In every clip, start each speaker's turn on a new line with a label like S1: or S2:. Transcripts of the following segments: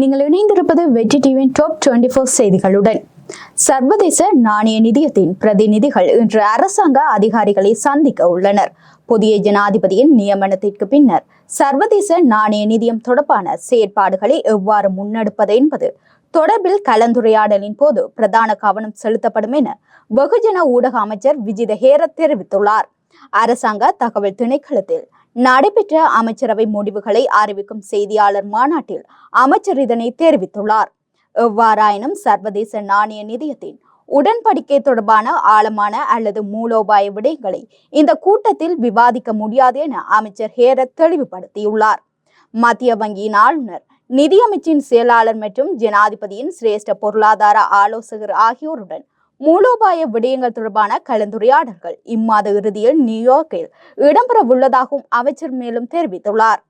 S1: நீங்கள் இணைந்திருப்பது வெற்றி டிவியின் டாப் டுவெண்டி ஃபோர் செய்திகளுடன். சர்வதேச நாணய நிதியத்தின் பிரதிநிதிகள் இன்று அரசாங்க அதிகாரிகளை சந்திக்க உள்ளனர். புதிய ஜனாதிபதியின் நியமனத்திற்கு பின்னர் சர்வதேச நாணய நிதியம் தொடர்பான செயற்பாடுகளை எவ்வாறு முன்னெடுப்பது என்பது தொடர்பில் கலந்துரையாடலின் போது பிரதான கவனம் செலுத்தப்படும் என வெகுஜன ஊடக அமைச்சர் விஜித ஹேரத் தெரிவித்துள்ளார். அரசாங்க தகவல் திணைக்களத்தில் நடைபெற்ற அமைச்சரவை முடிவுகளை அறிவிக்கும் செய்தியாளர் மாநாட்டில் அமைச்சர் இதனை தெரிவித்துள்ளார். எவ்வாறாயினும் சர்வதேச நாணய நிதியத்தின் உடன்படிக்கை தொடர்பான ஆழமான அல்லது மூலோபாய விடயங்களை இந்த கூட்டத்தில் விவாதிக்க முடியாது என அமைச்சர் ஹேரத் தெளிவுபடுத்தியுள்ளார். மத்திய வங்கியின் ஆளுநர் நிதியமைச்சின் செயலாளர் மற்றும் ஜனாதிபதியின் சிரேஷ்ட பொருளாதார ஆலோசகர் ஆகியோருடன் மூலோபாய விடயங்கள் தொடர்பான கலந்துரையாடல்கள் இம்மாத இறுதியில் நியூயார்க்கில் இடம்பெறவுள்ளதாகவும் அமைச்சர் மேலும் தெரிவித்துள்ளார்.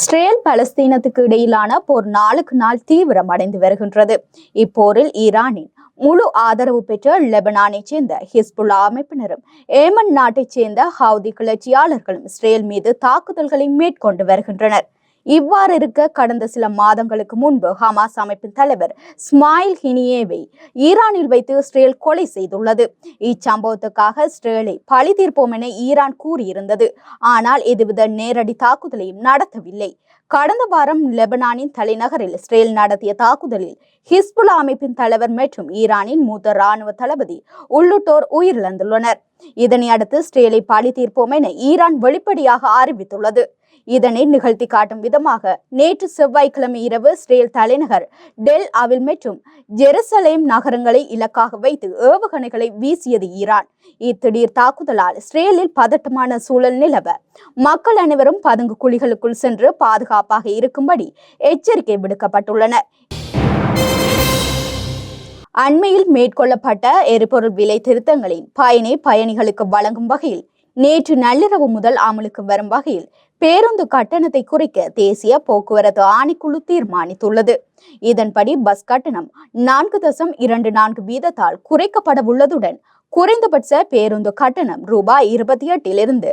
S1: இஸ்ரேல் பலஸ்தீனத்துக்கு இடையிலான போர் நாளுக்கு நாள் தீவிரம் அடைந்து வருகின்றது. இப்போரில் ஈரானின் முழு ஆதரவு பெற்ற லெபனானைச் சேர்ந்த ஹிஸ்புல்லா அமைப்பினரும் ஏமன் நாட்டைச் சேர்ந்த ஹவுதி கிளர்ச்சியாளர்களும் இஸ்ரேல் மீது தாக்குதல்களை மேற்கொண்டு வருகின்றனர். இவ்வாறு இருக்க கடந்த சில மாதங்களுக்கு முன்பு ஹமாஸ் அமைப்பின் தலைவர் ஸ்மாயில் ஹினியேவை ஈரானில் வைத்து இஸ்ரேல் கொலை செய்துள்ளது. இச்சம்பவத்துக்காக இஸ்ரேலை பழி தீர்ப்போம் என ஈரான் கூறியிருந்தது. ஆனால் எதுவித நேரடி தாக்குதலையும் நடத்தவில்லை. கடந்த வாரம் லெபனானின் தலைநகரில் இஸ்ரேல் நடத்திய தாக்குதலில் ஹிஸ்புல்லா அமைப்பின் தலைவர் மற்றும் ஈரானின் மூத்த ராணுவ தளபதி உள்ளிட்டோர் உயிரிழந்துள்ளனர். இதனை அடுத்து இஸ்ரேலை பழி தீர்ப்போம் என ஈரான் வெளிப்படையாக அறிவித்துள்ளது. இதனை நிகழ்த்தி காட்டும் விதமாக நேற்று செவ்வாய்க்கிழமை இரவு இஸ்ரேல் தலைநகர் டெல் அவில் மற்றும் ஜெருசலேம் நகரங்களை இலக்காக வைத்து ஏவுகணைகளை வீசியது ஈரான். இத்திடீர் தாக்குதலால் இஸ்ரேலில் பதட்டமான சூழல் நிலவ மக்கள் அனைவரும் பதுங்கு குழிகளுக்குள் சென்று பாதுகாப்பாக இருக்கும்படி எச்சரிக்கை விடுக்கப்பட்டுள்ளன. அண்மையில் மேற்கொள்ளப்பட்ட எரிபொருள் விலை திருத்தங்களின் பயனை பயணிகளுக்கு வழங்கும் வகையில் நேற்று நள்ளிரவு முதல் அமலுக்கு வரும் வகையில் பேருந்து கட்டணத்தை குறைக்க தேசிய போக்குவரத்து ஆணைக்குழு தீர்மானித்துள்ளது. இதன்படி பஸ் கட்டணம் நான்கு தசம் இரண்டு நான்கு வீதத்தால் குறைக்கப்பட உள்ளதுடன் குறைந்தபட்ச பேருந்து கட்டணம் ரூபாய் இருபத்தி எட்டிலிருந்து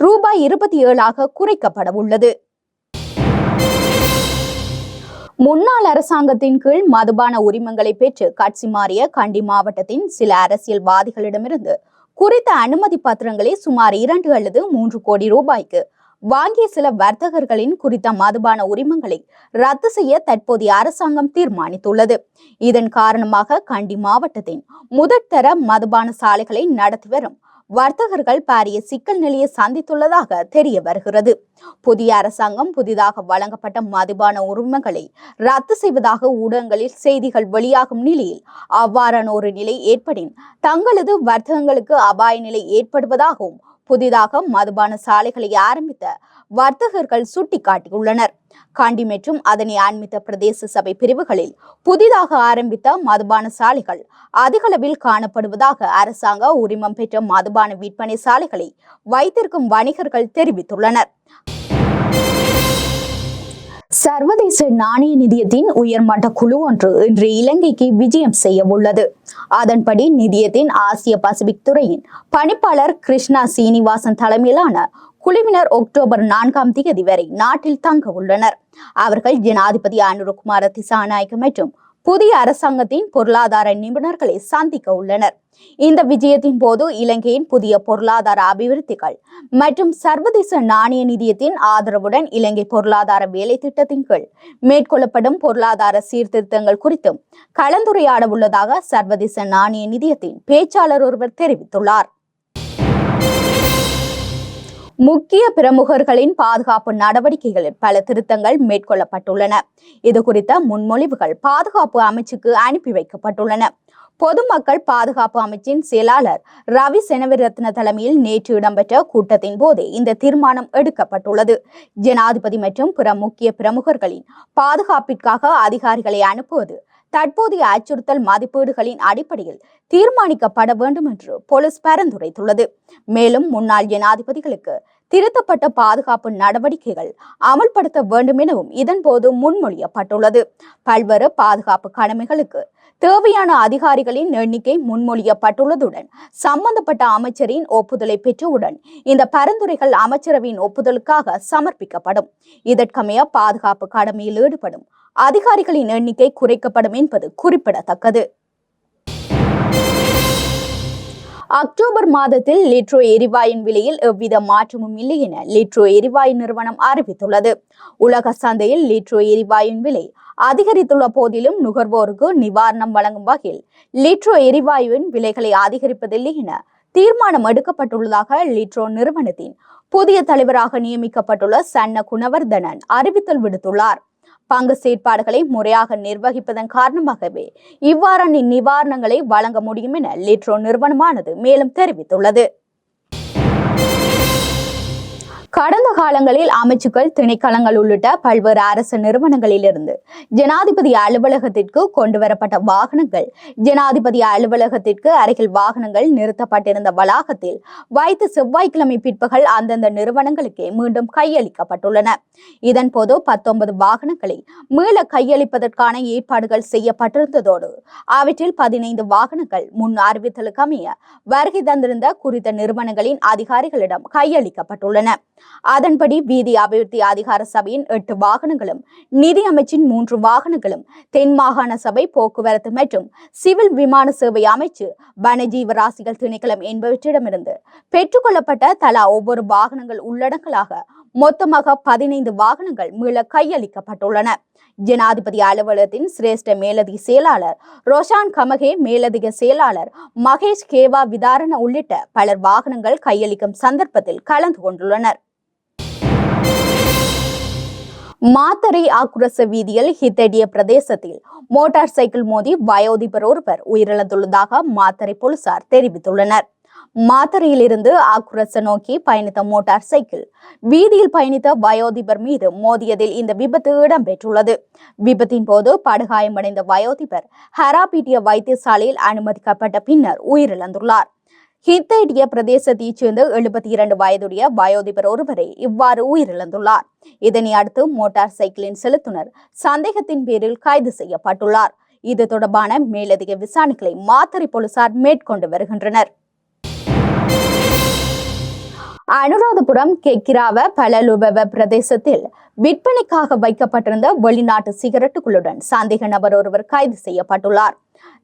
S1: ரூபாய் இருபத்தி ஏழாக குறைக்கப்பட உள்ளது முன்னாள் அரசாங்கத்தின் கீழ் மதுபான உரிமங்களை பெற்று கட்சி மாறிய கண்டி மாவட்டத்தின் சில அரசியல்வாதிகளிடமிருந்து குறித்த அனுமதி பத்திரங்களை சுமார் இரண்டு அல்லது மூன்று கோடி ரூபாய்க்கு வாங்கிய சில வர்த்தகர்களின் குறித்த மதுபான உரிமங்களை ரத்து செய்ய தற்போதைய அரசாங்கம் தீர்மானித்துள்ளது. இதன் காரணமாக கண்டி மாவட்டத்தின் முதற்தர மதுபான சாலைகளை நடத்தி வரும் வர்த்தகர்கள் பாரிய சிக்கல் நிலையை சந்தித்துள்ளதாக தெரிய வருகிறது. புதிய அரசாங்கம் புதிதாக வழங்கப்பட்ட மதுபான உரிமங்களை ரத்து செய்வதாக ஊடகங்களில் செய்திகள் வெளியாகும் நிலையில் அவ்வாறான ஒரு நிலை ஏற்படின் தங்களது வர்த்தகங்களுக்கு அபாய நிலை ஏற்படுவதாகவும் புதிதாக மதுபான சாலைகளை ஆரம்பித்த வர்த்தகர்கள் சுட்டிக்காட்டியுள்ளனர். காண்டி மற்றும் அதனை ஆன்மித்த பிரதேச சபை பிரிவுகளில் புதிதாக ஆரம்பித்த மதுபான சாலைகள் அதிகளவில் காணப்படுவதாக அரசாங்க உரிமம் பெற்ற மதுபான விற்பனை சாலைகளை வைத்திருக்கும் வணிகர்கள் தெரிவித்துள்ளனர். சர்வதேச நாணய நிதியத்தின் உயர்மட்ட குழு ஒன்று இன்று இலங்கைக்கு விஜயம் செய்ய உள்ளது. அதன்படி நிதியத்தின் ஆசிய பசிபிக் துறையின் பணிப்பாளர் கிருஷ்ணா சீனிவாசன் தலைமையிலான குழுவினர் அக்டோபர் நான்காம் தேதி வரை நாட்டில் தங்க உள்ளனர். அவர்கள் ஜனாதிபதி அனுரகுமார திசாநாயகம் மற்றும் புதிய அரசாங்கத்தின் பொருளாதார நிபுணர்களை சந்திக்க உள்ளனர். இந்த விஜயத்தின் போது இலங்கையின் புதிய பொருளாதார அபிவிருத்திகள் மற்றும் சர்வதேச நாணய நிதியத்தின் ஆதரவுடன் இலங்கை பொருளாதார வேலை திட்டத்தின் கீழ் மேற்கொள்ளப்படும் பொருளாதார சீர்திருத்தங்கள் குறித்தும் கலந்துரையாட உள்ளதாக சர்வதேச நாணய நிதியத்தின் பேச்சாளர் ஒருவர் தெரிவித்துள்ளார். முக்கிய பிரமுகர்களின் பாதுகாப்பு நடவடிக்கைகளில் பல திருத்தங்கள் மேற்கொள்ளப்பட்டுள்ளன. இது குறித்த முன்மொழிவுகள் பாதுகாப்பு அமைச்சுக்கு அனுப்பி வைக்கப்பட்டுள்ளன. பொதுமக்கள் பாதுகாப்பு அமைச்சின் செயலாளர் ரவி செனவிரத்ன தலைமையில் நேற்று இடம்பெற்ற கூட்டத்தின் போதே இந்த தீர்மானம் எடுக்கப்பட்டுள்ளது. ஜனாதிபதி மற்றும் பிற முக்கிய பிரமுகர்களின் பாதுகாப்பிற்காக அதிகாரிகளை அனுப்புவது தற்போதைய அச்சுறுத்தல் மதிப்பீடுகளின் அடிப்படையில் தீர்மானிக்கப்பட வேண்டும் என்று போலீஸ் பரிந்துரைத்துள்ளது. மேலும் முன்னாள் ஜனாதிபதிகளுக்கு திருத்தப்பட்ட பாதுகாப்பு நடவடிக்கைகள் அமல்படுத்த வேண்டும் எனவும் இதன்போது முன்மொழியப்பட்டுள்ளது. பல்வேறு பாதுகாப்பு கடமைகளுக்கு தேவையான அதிகாரிகளின் எண்ணிக்கை முன்மொழியப்பட்டுள்ளதுடன் சம்பந்தப்பட்ட அமைச்சரின் ஒப்புதலை பெற்றவுடன் இந்த பரிந்துரைகள் அமைச்சரவையின் ஒப்புதலுக்காக சமர்ப்பிக்கப்படும். இதற்கமைய பாதுகாப்பு கடமையில் ஈடுபடும் அதிகாரிகளின் எண்ணிக்கை குறைக்கப்படும் என்பது குறிப்பிடத்தக்கது. அக்டோபர் மாதத்தில் லிட்ரோ எரிவாயின் விலையில் எவ்வித மாற்றமும் இல்லை என லிட்ரோ எரிவாயு நிறுவனம் அறிவித்துள்ளது. உலக சந்தையில் லிட்ரோ எரிவாயின் விலை அதிகரித்துள்ள போதிலும் நுகர்வோருக்கு நிவாரணம் வழங்கும் வகையில் லிட்ரோ எரிவாயுவின் விலைகளை அதிகரிப்பதில்லை என தீர்மானம் எடுக்கப்பட்டுள்ளதாக லிட்ரோ நிறுவனத்தின் புதிய தலைவராக நியமிக்கப்பட்டுள்ள சன்ன குணவர்தனன் அறிவித்தல் விடுத்துள்ளார். பங்கு செயற்பாடுகளை முறையாக நிர்வகிப்பதன் காரணமாகவே இவ்வாறான நிவாரணங்களை வழங்க முடியும் என லிட்ரோ நிறுவனமானது மேலும் தெரிவித்துள்ளது. கடந்த காலங்களில் அமைச்சுக்கள் திணைக்களங்கள் உள்ளிட்ட பல்வேறு அரசு நிறுவனங்களிலிருந்து ஜனாதிபதி அலுவலகத்திற்கு கொண்டுவரப்பட்ட வாகனங்கள் ஜனாதிபதி அலுவலகத்திற்கு அருகில் வாகனங்கள் நிறுத்தப்பட்டிருந்த வளாகத்தில் வைத்து செவ்வாய்க்கிழமை பிற்பகல் அந்தந்த நிறுவனங்களுக்கே மீண்டும் கையளிக்கப்பட்டுள்ளன. இதன்போது பத்தொன்பது வாகனங்களை மீள கையளிப்பதற்கான ஏற்பாடுகள் செய்யப்பட்டிருந்ததோடு அவற்றில் பதினைந்து வாகனங்கள் முன் அறிவித்தலுக்கு அமைய வருகை தந்திருந்த குறித்த நிறுவனங்களின் அதிகாரிகளிடம் கையளிக்கப்பட்டுள்ளன. அதன் அதன்படி வீதி அபிவிருத்தி அதிகார சபையின் எட்டு வாகனங்களும் நிதி அமைச்சின் மூன்று வாகனங்களும் தென் மாகாண சபை போக்குவரத்து மற்றும் சிவில் விமான சேவை அமைச்சு வனஜீவராசிகள் திணைக்களம் என்பவற்றிடமிருந்து பெற்றுக்கொள்ளப்பட்ட தலா ஒவ்வொரு வாகனங்கள் உள்ளடங்கலாக மொத்தமாக பதினைந்து வாகனங்கள் மீள கையளிக்கப்பட்டுள்ளன. ஜனாதிபதி அலுவலகத்தின் சிரேஷ்ட மேலதிக செயலாளர் ரோஷான் கமகே மேலதிக செயலாளர் மகேஷ் கேவா விதாரண உள்ளிட்ட பலர் வாகனங்கள் கையளிக்கும் சந்தர்ப்பத்தில் கலந்து கொண்டுள்ளனர். மாத்தரை ஆக்குரச வீதியில் ஹித்தடிய பிரதேசத்தில் மோட்டார் சைக்கிள் மோதி வயோதிபர் ஒருவர் உயிரிழந்துள்ளதாக மாத்தரை போலீசார் தெரிவித்துள்ளனர். மாத்தரையிலிருந்து ஆக்குரச நோக்கி பயணித்த மோட்டார் சைக்கிள் வீதியில் பயணித்த வயோதிபர் மீது மோதியதில் இந்த விபத்து இடம்பெற்றுள்ளது. விபத்தின் போது படுகாயமடைந்த வயோதிபர் ஹராபீட்டிய வைத்தியசாலையில் அனுமதிக்கப்பட்ட பின்னர் உயிரிழந்துள்ளார். ஹித்தேடிய பிரதேசத்தைச் சேர்ந்த எழுபத்தி இரண்டு வயதுடைய வயோதிபர் ஒருவரை இவ்வாறு உயிரிழந்துள்ளார். இதனை அடுத்து மோட்டார் சைக்கிளின் செலுத்துனர் சந்தேகத்தின் பேரில் கைது செய்யப்பட்டுள்ளார். இது தொடர்பான மேலதிக விசாரணைகளை மாத்தறை போலீசார் மேற்கொண்டு வருகின்றனர். அனுராதபுரம் கெக்கிராவ பலலுபவ பிரதேசத்தில் விற்பனைக்காக வைக்கப்பட்டிருந்த வெளிநாட்டு சிகரெட்டுகளுடன் சந்தேக நபர் ஒருவர் கைது செய்யப்பட்டுள்ளார்.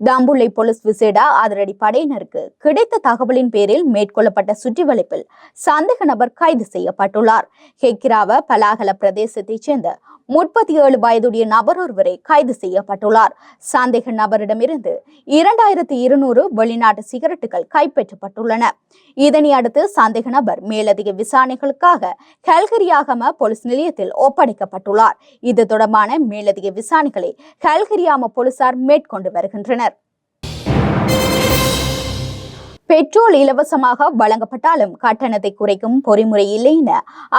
S1: தாம்புள்ளை போலீஸ் விசேட அதிரடி படையினருக்கு கிடைத்த தகவலின் பேரில் மேற்கொள்ளப்பட்ட சுற்றிவளைப்பில் சந்தேக நபர் கைது செய்யப்பட்டுள்ளார். ஹெக்கிராவ பலாகல பிரதேசத்தைச் சேர்ந்த முப்பத்தி ஏழு வயதுடைய நபர் ஒருவரை கைது செய்யப்பட்டுள்ளார். சந்தேக நபரிடமிருந்து இரண்டாயிரத்தி இருநூறு வெளிநாட்டு சிகரெட்டுகள் கைப்பற்றப்பட்டுள்ளன. இதனை அடுத்து சந்தேக நபர் மேலதிக விசாரணைகளுக்காக கல்கரியாகம போலீஸ் நிலையத்தில் ஒப்படைக்கப்பட்டுள்ளார். இது தொடர்பான மேலதிக விசாரணைகளை கல்கரியாம போலீசார் மேற்கொண்டு வருகின்றனர். பெட்ரோல் இலவசமாக வழங்கப்பட்டாலும் கட்டணத்தை குறைக்கும் பொறிமுறை இல்லை என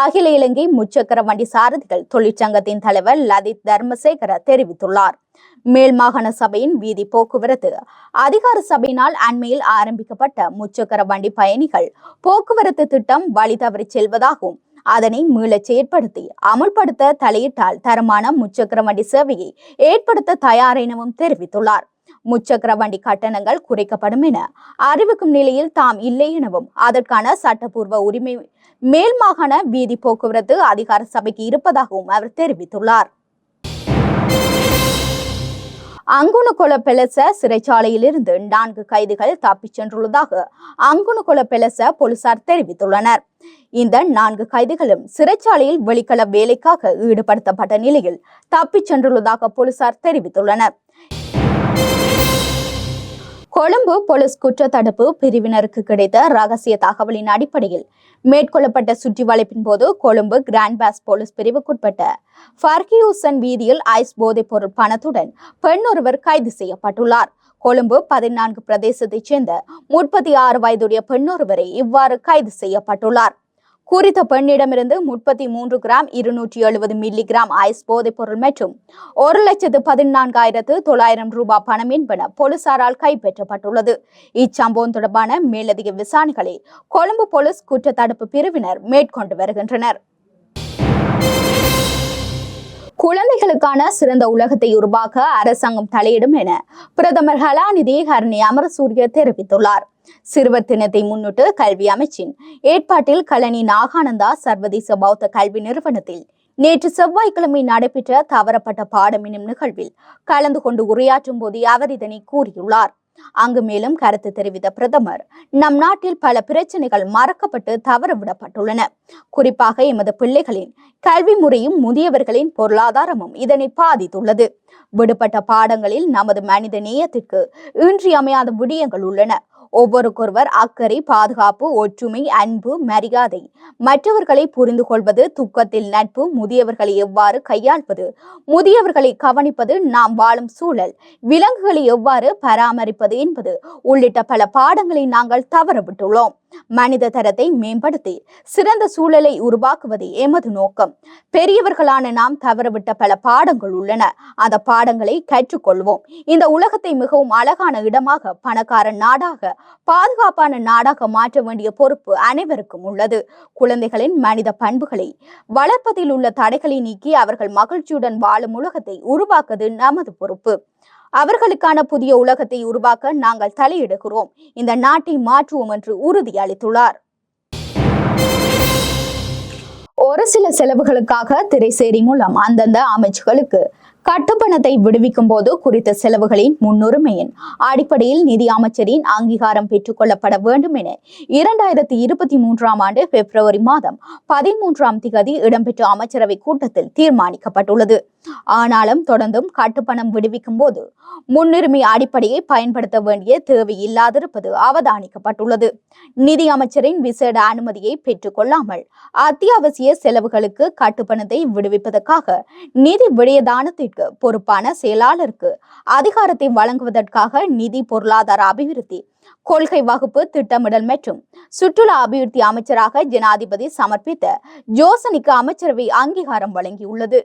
S1: அகில இலங்கை முச்சக்கர வண்டி சாரதிகள் தொழிற்சங்கத்தின் தலைவர் லதித் தர்மசேகர தெரிவித்துள்ளார். மேல் மாகாண சபையின் வீதி போக்குவரத்து அதிகார சபையினால் அண்மையில் ஆரம்பிக்கப்பட்ட முச்சக்கர வண்டி பயணிகள் போக்குவரத்து திட்டம் வழி தவறி செல்வதாகவும் அதனை மீளச் செயற்படுத்தி அமுல்படுத்த தலையிட்டால் தரமான முச்சக்கர வண்டி சேவையை ஏற்படுத்த தயார் எனவும் தெரிவித்துள்ளார். முச்சக்கர வண்டி கட்டணங்கள் குறைக்கப்படும் என அறிவிக்கும் நிலையில் தாம் இல்லை எனவும் அதற்கான சட்டப்பூர்வ உரிமை மேல் மாகாண வீதி போக்குவரத்து அதிகார சபைக்கு இருப்பதாகவும் அவர் தெரிவித்துள்ளார். அங்குணுகொல பெலச சிறைச்சாலையிலிருந்து நான்கு கைதிகள் தப்பிச் சென்றுள்ளதாக அங்குணுகொல பெலச போலீசார் தெரிவித்துள்ளனர். இந்த நான்கு கைதிகளும் சிறைச்சாலையில் வெளிக்கள வேலைக்காக ஈடுபடுத்தப்பட்ட நிலையில் தப்பிச் சென்றுள்ளதாக போலீசார் தெரிவித்துள்ளனர். கொழும்பு போலீஸ் குற்றத்தடுப்பு பிரிவினருக்கு கிடைத்த ரகசிய தகவலின் அடிப்படையில் மேற்கொள்ளப்பட்ட சுற்றி வளைப்பின் போது கொழும்பு கிராண்ட் பாஸ் போலீஸ் பிரிவுக்குட்பட்ட ஃபர்கியூசன் வீதியில் ஐஸ் போதைப் பொருள் பணத்துடன் பெண் ஒருவர் கைது செய்யப்பட்டுள்ளார். கொழும்பு பதினான்கு பிரதேசத்தைச் சேர்ந்த முப்பத்தி ஆறு வயதுடைய பெண்ணொருவரை இவ்வாறு கைது செய்யப்பட்டுள்ளார். குறித்த பெண்ணிடமிருந்து முப்பத்தி மூன்று கிராம் இருநூற்றி எழுபது மில்லி கிராம் ஐஸ் போதைப் பொருள் மற்றும் ஒரு லட்சத்து பதினான்காயிரத்து தொள்ளாயிரம் ரூபாய் பணம் என்பன போலீசாரால் கைப்பற்றப்பட்டுள்ளது. இச்சம்பவம் தொடர்பான மேலதிக விசாரணைகளை கொழும்பு போலீஸ் குற்றத்தடுப்பு பிரிவினர் மேற்கொண்டு வருகின்றனர். குழந்தைகளுக்கான சிறந்த உலகத்தை உருவாக்க அரசாங்கம் தலையிடும் என பிரதமர் கலாநிதி ஹரணி அமரசூரிய தெரிவித்துள்ளார். சிறுவர் தினத்தை முன்னிட்டு கல்வி அமைச்சின் ஏற்பாட்டில் கலனி நாகானந்தா சர்வதேச பௌத்த கல்வி நிறுவனத்தில் நேற்று செவ்வாய்க்கிழமை நடைபெற்ற தவறப்பட்ட பாடம் எனும் நிகழ்வில் கலந்து கொண்டு உரையாற்றும் போதே அவர் இதனை கூறியுள்ளார். அங்கு மேலும் கருத்து தெரிவித்த பிரதமர் நம் நாட்டில் பல பிரச்சனைகள் மறக்கப்பட்டு தவறவிடப்பட்டுள்ளன குறிப்பாக எமது பிள்ளைகளின் கல்வி முறையும் முதியவர்களின் பொருளாதாரமும் இதனை பாதித்துள்ளது. விடுபட்ட பாடங்களில் நமது மனித நேயத்திற்கு இன்றியமையாத விடயங்கள் உள்ளன. ஒவ்வொருக்கொருவர் அக்கறை பாதுகாப்பு ஒற்றுமை அன்பு மரியாதை. மற்றவர்களை புரிந்து கொள்வது துக்கத்தில் நட்பு முதியவர்களை எவ்வாறு கையாள்வது? முதியவர்களை கவனிப்பது நாம் வாழும் சூழல். விலங்குகளை எவ்வாறு பராமரிப்பது என்பது உள்ளிட்ட பல பாடங்களை நாங்கள் தவறவிட்டுள்ளோம். மனித தரத்தை மேம்படுத்தி சிறந்த சூழலை உருவாக்குவது எமது நோக்கம். பெரியவர்களான நாம் தவறவிட்ட பல பாடங்கள் உள்ளன. அந்த பாடங்களை கற்றுக்கொள்வோம். இந்த உலகத்தை மிகவும் அழகான இடமாக பணக்கார நாடாக பாதுகாப்பான நாடாக மாற்ற வேண்டிய பொறுப்பு அனைவருக்கும் உள்ளது. குழந்தைகளின் மனித பண்புகளை வளர்ப்பதில் உள்ள தடைகளை நீக்கி அவர்கள் மகிழ்ச்சியுடன் வாழும் உலகத்தை உருவாக்குவது நமது பொறுப்பு. அவர்களுக்கான புதிய உலகத்தை உருவாக்க நாங்கள் தலையிடுகிறோம். இந்த நாட்டை மாற்றுவோம் என்று உறுதியளித்துள்ளார் ஒரு சில செலவுகளுக்காக திரைசேரி மூலம் அந்தந்த அமைச்சுகளுக்கு கட்டுப்பணத்தை விடுவிக்கும் போது குறித்த செலவுகளின் முன்னுரிமையின் அடிப்படையில் நிதி அமைச்சரின் அங்கீகாரம் பெற்றுக் கொள்ளப்பட வேண்டும் என இரண்டாயிரத்தி இருபத்தி மூன்றாம் ஆண்டு பிப்ரவரி மாதம் பதிமூன்றாம் திகதி இடம்பெற்ற அமைச்சரவை கூட்டத்தில் தீர்மானிக்கப்பட்டுள்ளது. ஆனாலும் தொடர்ந்தும் கட்டுப்பணம் விடுவிக்கும் போது முன்னுரிமை அடிப்படையை பயன்படுத்த வேண்டிய தேவை இல்லாதிருப்பது அவதானிக்கப்பட்டுள்ளது. நிதி அமைச்சரின் விசேட அனுமதியை பெற்றுக் கொள்ளாமல் அத்தியாவசிய செலவுகளுக்கு கட்டுப்பணத்தை விடுவிப்பதற்காக நிதி விடயதானத்திற்கு பொறுப்பான செயலாளருக்கு அதிகாரத்தை வழங்குவதற்காக நிதி பொருளாதார அபிவிருத்தி கொள்கை வகுப்பு திட்டமிடல் மற்றும் சுற்றுலா அபிவிருத்தி அமைச்சராக ஜனாதிபதி சமர்ப்பித்த ஜோசனிக்கு அமைச்சரவை அங்கீகாரம் வழங்கியுள்ளது.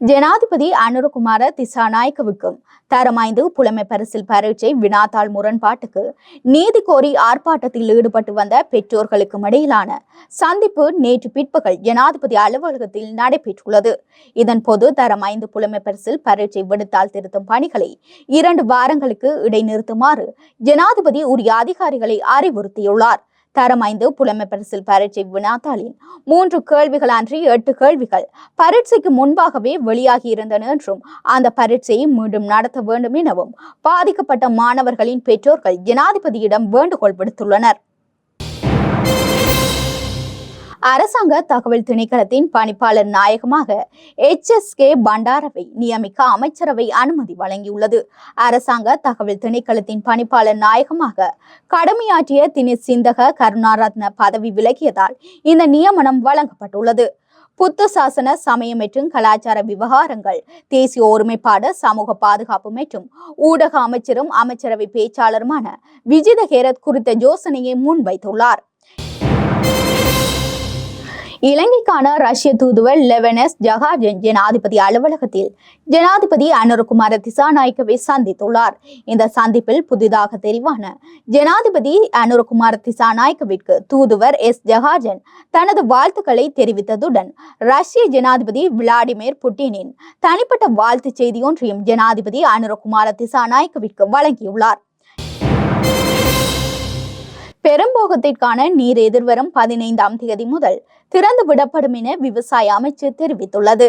S1: ஜனாதிபதி அனுரகுமார திசாநாயக்கவுக்கும் தரமாய்ந்து புலமை பரிசில் பரீட்சை வினாத்தாள் முரண்பாட்டுக்கு நீதி கோரி ஆர்ப்பாட்டத்தில் ஈடுபட்டு வந்த பெற்றோர்களுக்கும் இடையிலான சந்திப்பு நேற்று பிற்பகல் ஜனாதிபதி அலுவலகத்தில் நடைபெற்றுள்ளது. இதன்போது தரமாய்ந்து தரம் ஐந்து புலமை பரிசில் பரீட்சை விடுத்தால் திருத்தும் பணிகளை இரண்டு வாரங்களுக்கு இடைநிறுத்துமாறு ஜனாதிபதி உரிய அதிகாரிகளை அறிவுறுத்தியுள்ளார். தரம் ஐந்து புலமை பரிசில் பரீட்சை வினாத்தாளின் மூன்று கேள்விகள் அன்றி எட்டு கேள்விகள். பரீட்சைக்கு முன்பாகவே வெளியாகி இருந்தன என்றும் அந்த பரீட்சையை மீண்டும் நடத்த வேண்டும் எனவும் பாதிக்கப்பட்ட மாணவர்களின் பெற்றோர்கள் ஜனாதிபதியிடம் வேண்டுகோள் விடுத்துள்ளனர். அரசாங்க தகவல் திணைக்களத்தின் பணிப்பாளர் நாயகமாக எச் எஸ் கே பண்டாரவை நியமிக்க அமைச்சரவை அனுமதி வழங்கியுள்ளது. அரசாங்க தகவல் திணைக்களத்தின் பணிப்பாளர் நாயகமாக கடமையாற்றிய தினேஷ் சிந்தக கருணாரத்ன பதவி விலகியதால் இந்த நியமனம் வழங்கப்பட்டுள்ளது. புத்த சாசன சமயம் மற்றும் கலாச்சார விவகாரங்கள் தேசிய ஒருமைப்பாடு சமூக பாதுகாப்பு மற்றும் ஊடக அமைச்சரும் அமைச்சரவை பேச்சாளருமான விஜித ஹேரத் குறித்த யோசனையை முன்வைத்துள்ளார். இலங்கைக்கான ரஷ்ய தூதுவர் லெவனஸ் ஜகாஜன் ஜனாதிபதி அலுவலகத்தில் ஜனாதிபதி அனுரகுமார திசாநாயக்கவை சந்தித்துள்ளார். இந்த சந்திப்பில் புதிதாக தெரிவான ஜனாதிபதி அனுரகுமார திசாநாயக்கவிற்கு தூதுவர் எஸ். ஜகாஜன் தனது வாழ்த்துக்களை தெரிவித்ததுடன் ரஷ்ய ஜனாதிபதி விளாடிமிர் புட்டினின் தனிப்பட்ட வாழ்த்துச் செய்தியொன்றையும் ஜனாதிபதி அனுரகுமார திசாநாயக்கவிற்கு வழங்கியுள்ளார். பெரும்போகத்திற்கான நீர் எதிர்வரும் பதினைந்தாம் தேதி முதல் திறந்து விடப்படும் என விவசாய அமைச்சு தெரிவித்துள்ளது.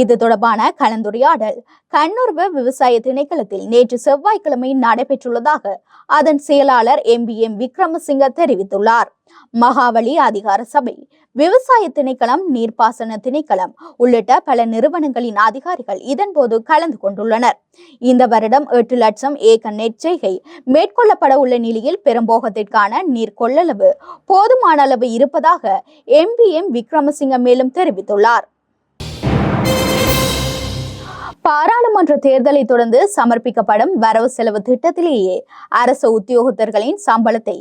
S1: இது தொடர்பான கலந்துரையாடல் கண்ணுறவு விவசாய திணைக்களத்தில் நேற்று செவ்வாய்க்கிழமை நடைபெற்றுள்ளதாக அதன் செயலாளர் எம் பி எம் விக்ரமசிங்க தெரிவித்துள்ளார். மகாவலி அதிகார சபை விவசாய திணைக்களம் நீர்ப்பாசன திணைக்களம் உள்ளிட்ட பல நிறுவனங்களின் அதிகாரிகள் இதன்போது கலந்து கொண்டுள்ளனர். இந்த வருடம் எட்டு லட்சம் ஏக்கர் நெற்செய்கை மேற்கொள்ளப்பட உள்ள நிலையில் பெரும்போகத்திற்கான நீர் கொள்ளளவு போதுமான அளவு இருப்பதாக எம் எம் விக்ரமசிங்க மேலும் தெரிவித்துள்ளார். பாராளுமன்ற தேர்தலை தொடர்ந்து சமர்ப்பிக்கப்படும் வரவு செலவு திட்டத்திலேயே அரசு உத்தியோகத்தர்களின் சம்பளத்தை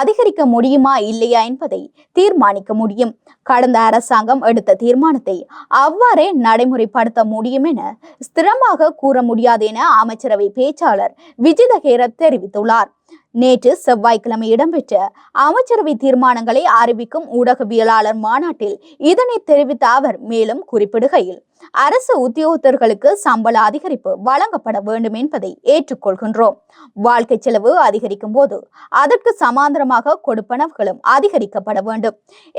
S1: அதிகரிக்க முடியுமா இல்லையா என்பதை தீர்மானிக்க முடியும். கடந்த அரசாங்கம் எடுத்த தீர்மானத்தை அவ்வாறே நடைமுறைப்படுத்த முடியும் என ஸ்திரமாக கூற முடியாது என அமைச்சரவை பேச்சாளர் விஜிதகேரத் தெரிவித்துள்ளார். நேற்று செவ்வாய்க்கிழமை இடம்பெற்ற அமைச்சரவை தீர்மானங்களை அறிவிக்கும் ஊடகவியலாளர் மாநாட்டில் இதனை தெரிவித்த அவர் மேலும் குறிப்பிடுகையில் அரசு உத்தியோகத்தர்களுக்கு சம்பள அதிகரிப்பு வழங்கப்பட வேண்டும் என்பதை ஏற்றுக்கொள்கின்றோம். வாழ்க்கை செலவு அதிகரிக்கும் போது அதற்கு சமாந்தரமாக கொடுப்பனவுகளும் அதிகரிக்கப்பட வேண்டும்.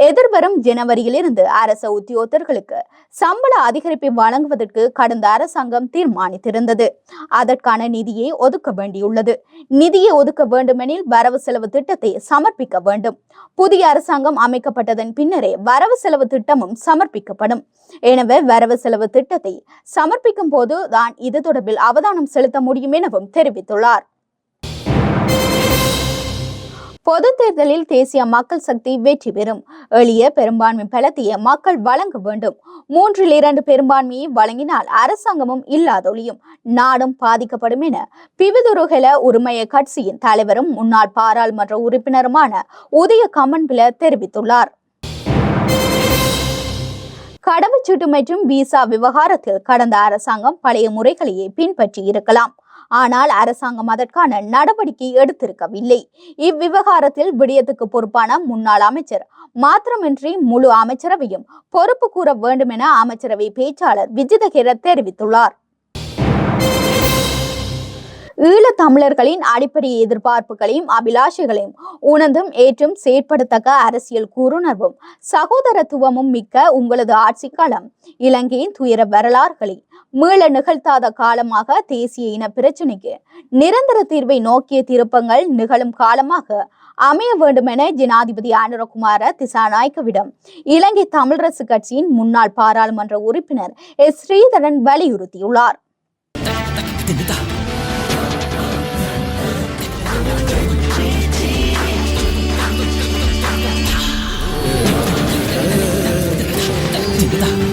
S1: எதிர்வரும் ஜனவரியில் இருந்து அரசு உத்தியோகத்தர்களுக்கு சம்பள அதிகரிப்பை வழங்குவதற்கு கடந்த அரசாங்கம் தீர்மானித்திருந்தது. அதற்கான நிதியை ஒதுக்க வேண்டியுள்ளது. நிதியை ஒதுக்க வேண்டுமெனில் வரவு செலவு திட்டத்தை சமர்ப்பிக்க வேண்டும். புதிய அரசாங்கம் அமைக்கப்பட்டதன் பின்னரே வரவு செலவு திட்டமும் சமர்ப்பிக்கப்படும். எனவே வரவு செலவு திட்டத்தை சமர்ப்பிக்கும் போது தான் இது தொடர்பில் அவதானம் செலுத்த முடியும் எனவும் தெரிவித்துள்ளார். பொது தேர்தலில் தேசிய மக்கள் சக்தி வெற்றி பெறும். எளிய பெரும்பான்மை பலத்தைய மக்கள் வழங்க வேண்டும். மூன்றில் இரண்டு பெரும்பான்மையை வழங்கினால் அரசாங்கமும் இல்லாதொழியும். நாடும் பாதிக்கப்படும் என பிவிதுருகல உரிமைய கட்சியின் தலைவரும் முன்னாள் பாராளுமன்ற உறுப்பினருமான உதய கமன்பில தெரிவித்துள்ளார். கடவுச்சீட்டு மற்றும் விசா விவகாரத்தில் கடந்த அரசாங்கம் பழைய முறைகளையே பின்பற்றி இருக்கலாம். ஆனால் அரசாங்கம் அதற்கான நடவடிக்கை எடுத்திருக்கவில்லை. இவ்விவகாரத்தில் விடயத்துக்கு பொறுப்பான முன்னாள் அமைச்சர் மாத்திரமின்றி முழு அமைச்சரவையும் பொறுப்பு கூற வேண்டும் என அமைச்சரவை பேச்சாளர் விஜிதகிர தெரிவித்துள்ளார். ஈழத் தமிழர்களின் அடிப்படை எதிர்பார்ப்புகளையும் அபிலாஷைகளையும் உணர்ந்தும் ஏற்றும் செயற்படத்தக்க அரசியல் கூறுணர்வும் சகோதரத்துவமும் மிக்க உங்களது ஆட்சி காலம் இலங்கையின் துயர வரலாறுகளை. மீள நிகழ்த்தாத காலமாக தேசிய இன பிரச்சினைக்கு நிரந்தர தீர்வை நோக்கிய திருப்பங்கள் நிகழும் காலமாக அமைய வேண்டும் என ஜனாதிபதி அனுரகுமார திசாநாயக்கவிடம் இலங்கை தமிழரசு கட்சியின் முன்னாள் பாராளுமன்ற உறுப்பினர் எஸ். ஸ்ரீதரன் வலியுறுத்தியுள்ளார்.
S2: 기도하다.